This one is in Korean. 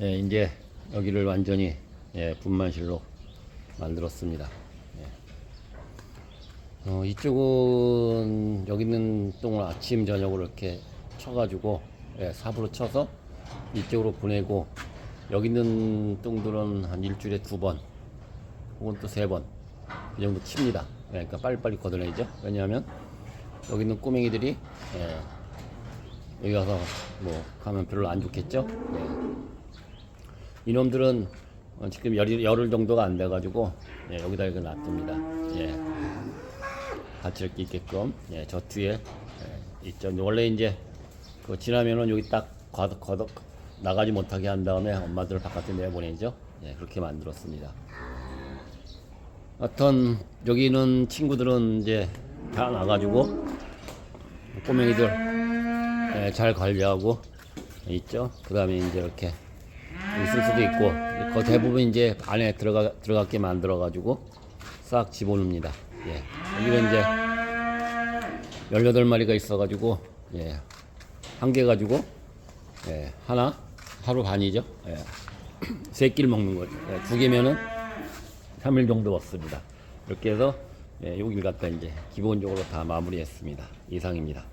예, 이제 여기를 완전히 예, 분만실로 만들었습니다. 예. 어, 이쪽은 여기 있는 똥을 아침 저녁으로 이렇게 쳐가지고 예, 삽으로 쳐서 이쪽으로 보내고 여기 있는 똥들은 한 일주일에 두 번 혹은 또 세번그 정도 칩니다. 예, 그러니까 빨리빨리 걷어내죠. 왜냐하면 여기 있는 꼬맹이들이 예, 여기 가서 뭐 가면 별로 안 좋겠죠. 예. 이놈들은 어, 지금 열, 열흘 정도가 안 돼가지고 예, 여기다 이렇게 놔둡니다. 예. 받칠 게 있게끔 예, 저 뒤에 예, 있죠. 원래 이제 그 지나면은 여기 딱 걷어, 걷어 나가지 못하게 한 다음에 엄마들을 바깥에 내보내죠. 예, 그렇게 만들었습니다. 어떤 여기 있는 친구들은 이제 다 나가지고 꼬맹이들 예, 잘 관리하고 있죠. 그 다음에 이제 이렇게 있을 수도 있고 그 대부분 이제 안에 들어가 들어갔게 만들어 가지고 싹 집어넣습니다. 예. 여기는 이제 18마리가 있어 가지고 예. 한 개 가지고 예. 하나 하루 반이죠. 예. 세 끼를 먹는 거죠. 예. 두 개면은 3일 정도 먹습니다. 이렇게 해서 예, 여기를 갖다 이제 기본적으로 다 마무리했습니다. 이상입니다.